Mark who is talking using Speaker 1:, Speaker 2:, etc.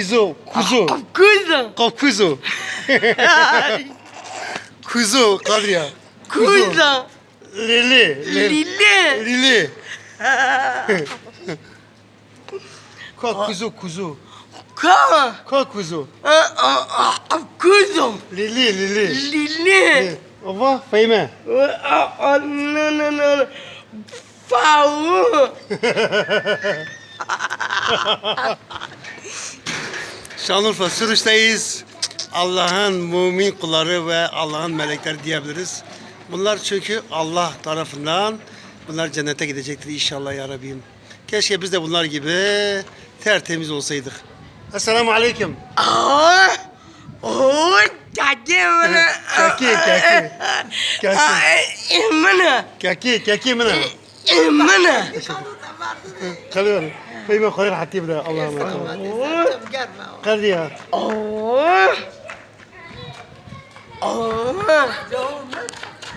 Speaker 1: Kuzu, kuzu,
Speaker 2: Kuzu.
Speaker 1: Kuzu, kuzu Kadriye.
Speaker 2: Kuzu.
Speaker 1: Lili, lili,
Speaker 2: Lili.
Speaker 1: Ka kuzu, kuzu,
Speaker 2: Ka.
Speaker 1: ka kuzu.
Speaker 2: Kuzum.
Speaker 1: Lili, lili.
Speaker 2: Lili.
Speaker 1: Ova, Fehime.
Speaker 2: No no no. Favu.
Speaker 1: Şanlıurfa Sürüş'teyiz. Allah'ın mümin kulları ve Allah'ın melekleri diyebiliriz. Bunlar çünkü Allah tarafından bunlar cennete gidecektir inşallah ya Rabbim. Keşke biz de bunlar gibi tertemiz olsaydık. Esselamu Aleyküm.
Speaker 2: Oh. Oh. Kaki mana?
Speaker 1: Kaki, kaki. Kaki. Kaki, kaki mi ne? خلينا. طيب فيما خير حتيبنا الله الله قرية
Speaker 2: أوه. أوه.